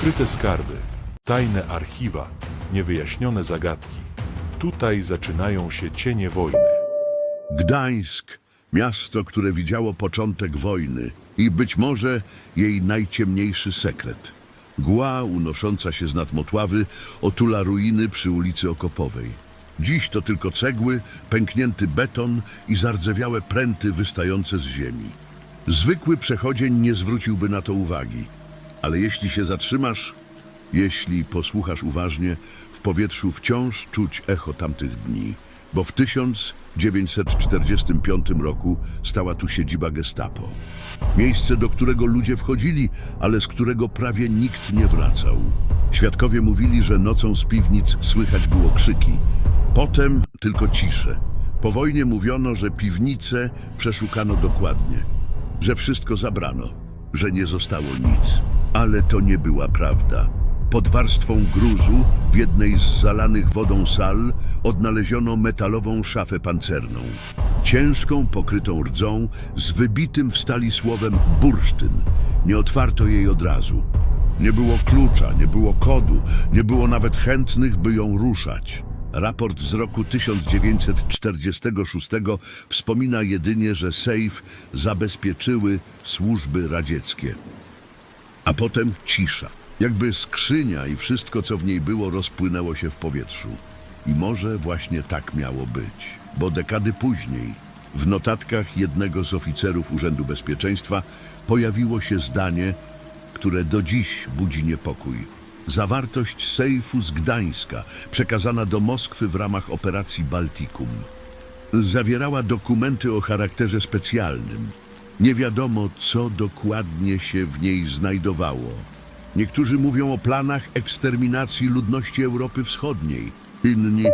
Ukryte skarby, tajne archiwa, niewyjaśnione zagadki. Tutaj zaczynają się cienie wojny. Gdańsk, miasto, które widziało początek wojny i być może jej najciemniejszy sekret. Mgła unosząca się z nad Motławy otula ruiny przy ulicy Okopowej. Dziś to tylko cegły, pęknięty beton i zardzewiałe pręty wystające z ziemi. Zwykły przechodzień nie zwróciłby na to uwagi, ale jeśli się zatrzymasz, jeśli posłuchasz uważnie, w powietrzu wciąż czuć echo tamtych dni, bo w 1945 roku stała tu siedziba Gestapo. Miejsce, do którego ludzie wchodzili, ale z którego prawie nikt nie wracał. Świadkowie mówili, że nocą z piwnic słychać było krzyki. Potem tylko cisze. Po wojnie mówiono, że piwnice przeszukano dokładnie, że wszystko zabrano, że nie zostało nic. Ale to nie była prawda. Pod warstwą gruzu w jednej z zalanych wodą sal odnaleziono metalową szafę pancerną. Ciężką, pokrytą rdzą, z wybitym w stali słowem bursztyn. Nie otwarto jej od razu. Nie było klucza, nie było kodu, nie było nawet chętnych, by ją ruszać. Raport z roku 1946 wspomina jedynie, że sejf zabezpieczyły służby radzieckie. A potem cisza. Jakby skrzynia i wszystko, co w niej było, rozpłynęło się w powietrzu. I może właśnie tak miało być, bo dekady później, w notatkach jednego z oficerów Urzędu Bezpieczeństwa, pojawiło się zdanie, które do dziś budzi niepokój. Zawartość sejfu z Gdańska, przekazana do Moskwy w ramach operacji Baltikum, zawierała dokumenty o charakterze specjalnym. Nie wiadomo, co dokładnie się w niej znajdowało. Niektórzy mówią o planach eksterminacji ludności Europy Wschodniej, inni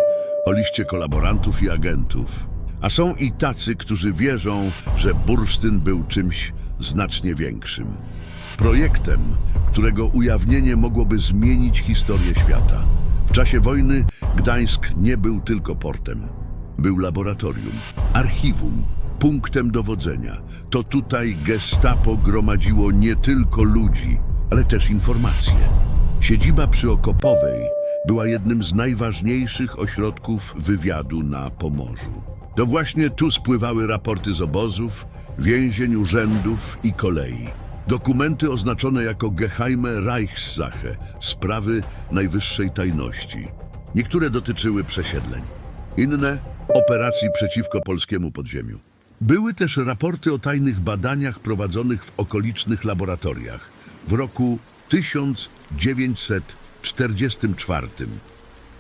o liście kolaborantów i agentów. A są i tacy, którzy wierzą, że bursztyn był czymś znacznie większym. Projektem, którego ujawnienie mogłoby zmienić historię świata. W czasie wojny Gdańsk nie był tylko portem. Był laboratorium, archiwum, punktem dowodzenia. To tutaj gestapo gromadziło nie tylko ludzi, ale też informacje. Siedziba przy Okopowej była jednym z najważniejszych ośrodków wywiadu na Pomorzu. To właśnie tu spływały raporty z obozów, więzień, urzędów i kolei. Dokumenty oznaczone jako Geheime Reichssache, sprawy najwyższej tajności. Niektóre dotyczyły przesiedleń, inne operacji przeciwko polskiemu podziemiu. Były też raporty o tajnych badaniach prowadzonych w okolicznych laboratoriach w roku 1944.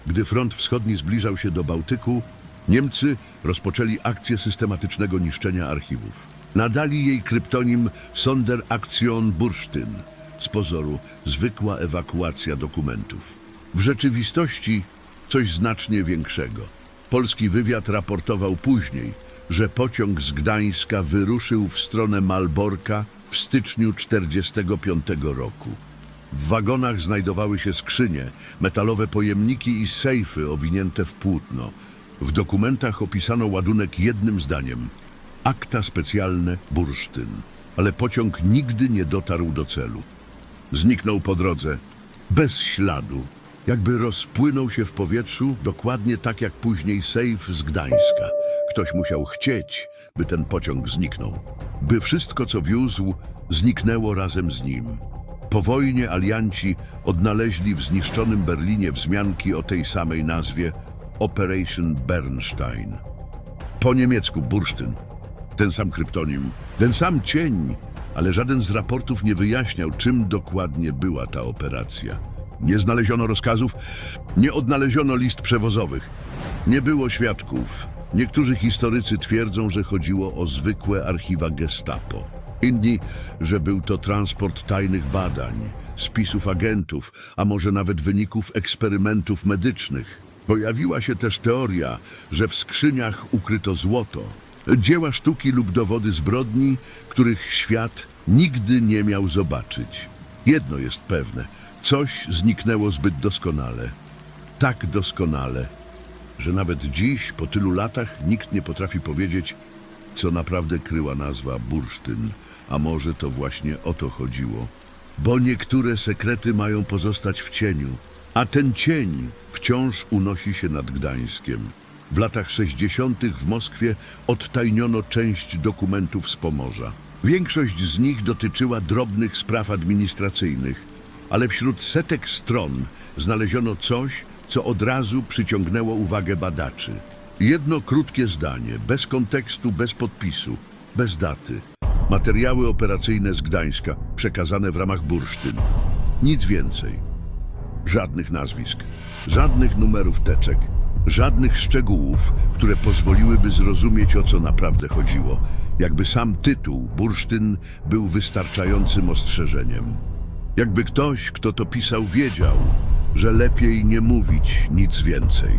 Gdy front wschodni zbliżał się do Bałtyku, Niemcy rozpoczęli akcję systematycznego niszczenia archiwów. Nadali jej kryptonim Sonderaktion Bursztyn, z pozoru zwykła ewakuacja dokumentów. W rzeczywistości coś znacznie większego. Polski wywiad raportował później, że pociąg z Gdańska wyruszył w stronę Malborka w styczniu 1945 roku. W wagonach znajdowały się skrzynie, metalowe pojemniki i sejfy owinięte w płótno. W dokumentach opisano ładunek jednym zdaniem. Akta specjalne bursztyn. Ale pociąg nigdy nie dotarł do celu. Zniknął po drodze, bez śladu, jakby rozpłynął się w powietrzu, dokładnie tak jak później sejf z Gdańska. Ktoś musiał chcieć, by ten pociąg zniknął. By wszystko, co wiózł, zniknęło razem z nim. Po wojnie alianci odnaleźli w zniszczonym Berlinie wzmianki o tej samej nazwie Operation Bernstein. Po niemiecku bursztyn. Ten sam kryptonim, ten sam cień, ale żaden z raportów nie wyjaśniał, czym dokładnie była ta operacja. Nie znaleziono rozkazów, nie odnaleziono list przewozowych, nie było świadków. Niektórzy historycy twierdzą, że chodziło o zwykłe archiwa gestapo. Inni, że był to transport tajnych badań, spisów agentów, a może nawet wyników eksperymentów medycznych. Pojawiła się też teoria, że w skrzyniach ukryto złoto, dzieła sztuki lub dowody zbrodni, których świat nigdy nie miał zobaczyć. Jedno jest pewne, coś zniknęło zbyt doskonale. Tak doskonale, że nawet dziś, po tylu latach, nikt nie potrafi powiedzieć, co naprawdę kryła nazwa bursztyn, a może to właśnie o to chodziło. Bo niektóre sekrety mają pozostać w cieniu, a ten cień wciąż unosi się nad Gdańskiem. W latach 60. w Moskwie odtajniono część dokumentów z Pomorza. Większość z nich dotyczyła drobnych spraw administracyjnych, ale wśród setek stron znaleziono coś, co od razu przyciągnęło uwagę badaczy. Jedno krótkie zdanie, bez kontekstu, bez podpisu, bez daty. Materiały operacyjne z Gdańska, przekazane w ramach bursztyn. Nic więcej. Żadnych nazwisk, żadnych numerów teczek, żadnych szczegółów, które pozwoliłyby zrozumieć, o co naprawdę chodziło. Jakby sam tytuł Bursztyn był wystarczającym ostrzeżeniem. Jakby ktoś, kto to pisał, wiedział, że lepiej nie mówić nic więcej.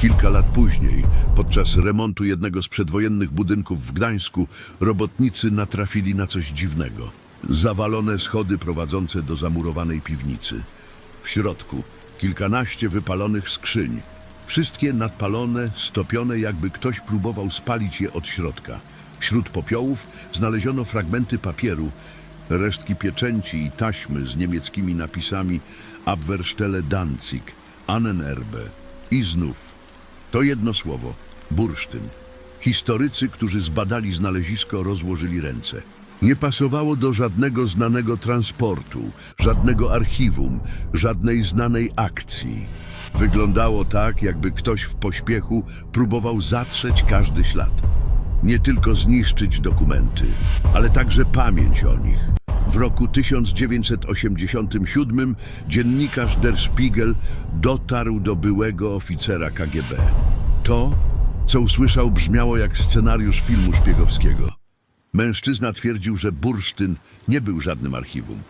Kilka lat później, podczas remontu jednego z przedwojennych budynków w Gdańsku, robotnicy natrafili na coś dziwnego. Zawalone schody prowadzące do zamurowanej piwnicy. W środku kilkanaście wypalonych skrzyń. Wszystkie nadpalone, stopione, jakby ktoś próbował spalić je od środka. Wśród popiołów znaleziono fragmenty papieru, resztki pieczęci i taśmy z niemieckimi napisami Abwehrstelle Danzig, Annenerbe i znów. To jedno słowo bursztyn. Historycy, którzy zbadali znalezisko, rozłożyli ręce. Nie pasowało do żadnego znanego transportu, żadnego archiwum, żadnej znanej akcji. Wyglądało tak, jakby ktoś w pośpiechu próbował zatrzeć każdy ślad. Nie tylko zniszczyć dokumenty, ale także pamięć o nich. W roku 1987 dziennikarz Der Spiegel dotarł do byłego oficera KGB. To, co usłyszał, brzmiało jak scenariusz filmu szpiegowskiego. Mężczyzna twierdził, że bursztyn nie był żadnym archiwum.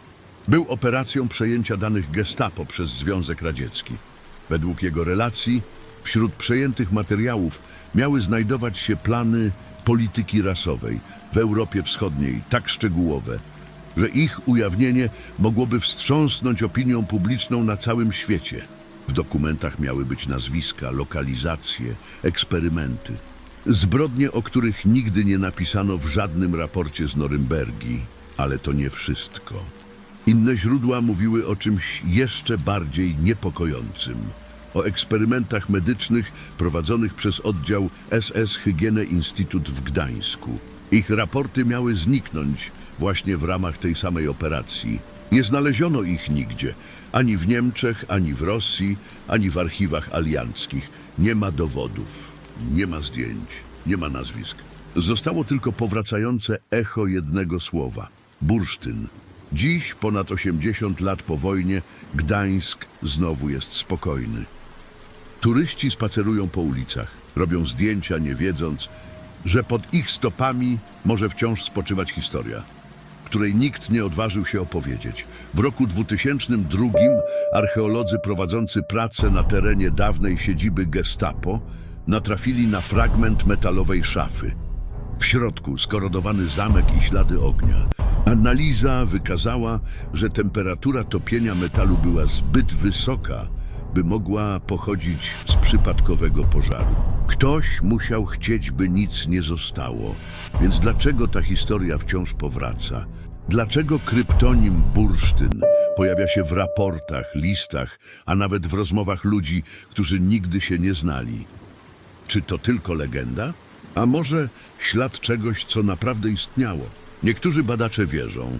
Był operacją przejęcia danych Gestapo przez Związek Radziecki. Według jego relacji, wśród przejętych materiałów miały znajdować się plany polityki rasowej w Europie Wschodniej tak szczegółowe, że ich ujawnienie mogłoby wstrząsnąć opinią publiczną na całym świecie. W dokumentach miały być nazwiska, lokalizacje, eksperymenty. Zbrodnie, o których nigdy nie napisano w żadnym raporcie z Norymbergi, ale to nie wszystko. Inne źródła mówiły o czymś jeszcze bardziej niepokojącym. O eksperymentach medycznych prowadzonych przez oddział SS Hygiene Instytut w Gdańsku. Ich raporty miały zniknąć właśnie w ramach tej samej operacji. Nie znaleziono ich nigdzie, ani w Niemczech, ani w Rosji, ani w archiwach alianckich. Nie ma dowodów, nie ma zdjęć, nie ma nazwisk. Zostało tylko powracające echo jednego słowa bursztyn. Dziś, ponad 80 lat po wojnie, Gdańsk znowu jest spokojny. Turyści spacerują po ulicach, robią zdjęcia, nie wiedząc, że pod ich stopami może wciąż spoczywać historia, której nikt nie odważył się opowiedzieć. W roku 2002 archeolodzy prowadzący pracę na terenie dawnej siedziby Gestapo natrafili na fragment metalowej szafy. W środku skorodowany zamek i ślady ognia. Analiza wykazała, że temperatura topienia metalu była zbyt wysoka, by mogła pochodzić z przypadkowego pożaru. Ktoś musiał chcieć, by nic nie zostało. Więc dlaczego ta historia wciąż powraca? Dlaczego kryptonim bursztyn pojawia się w raportach, listach, a nawet w rozmowach ludzi, którzy nigdy się nie znali? Czy to tylko legenda? A może ślad czegoś, co naprawdę istniało? Niektórzy badacze wierzą,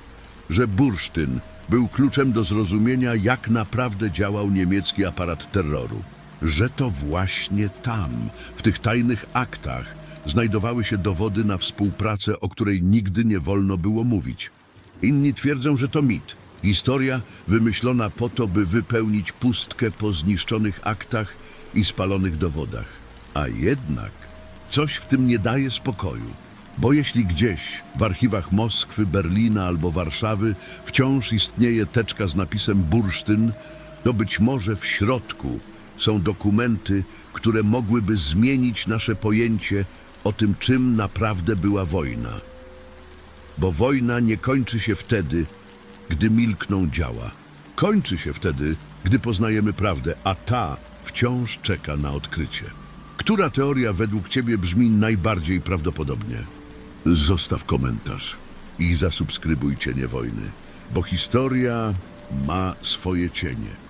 że bursztyn był kluczem do zrozumienia, jak naprawdę działał niemiecki aparat terroru. Że to właśnie tam, w tych tajnych aktach, znajdowały się dowody na współpracę, o której nigdy nie wolno było mówić. Inni twierdzą, że to mit. Historia wymyślona po to, by wypełnić pustkę po zniszczonych aktach i spalonych dowodach. A jednak coś w tym nie daje spokoju. Bo jeśli gdzieś w archiwach Moskwy, Berlina albo Warszawy wciąż istnieje teczka z napisem bursztyn, to być może w środku są dokumenty, które mogłyby zmienić nasze pojęcie o tym, czym naprawdę była wojna. Bo wojna nie kończy się wtedy, gdy milkną działa. Kończy się wtedy, gdy poznajemy prawdę, a ta wciąż czeka na odkrycie. Która teoria według Ciebie brzmi najbardziej prawdopodobnie? Zostaw komentarz i zasubskrybuj Cienie Wojny. Bo historia ma swoje cienie.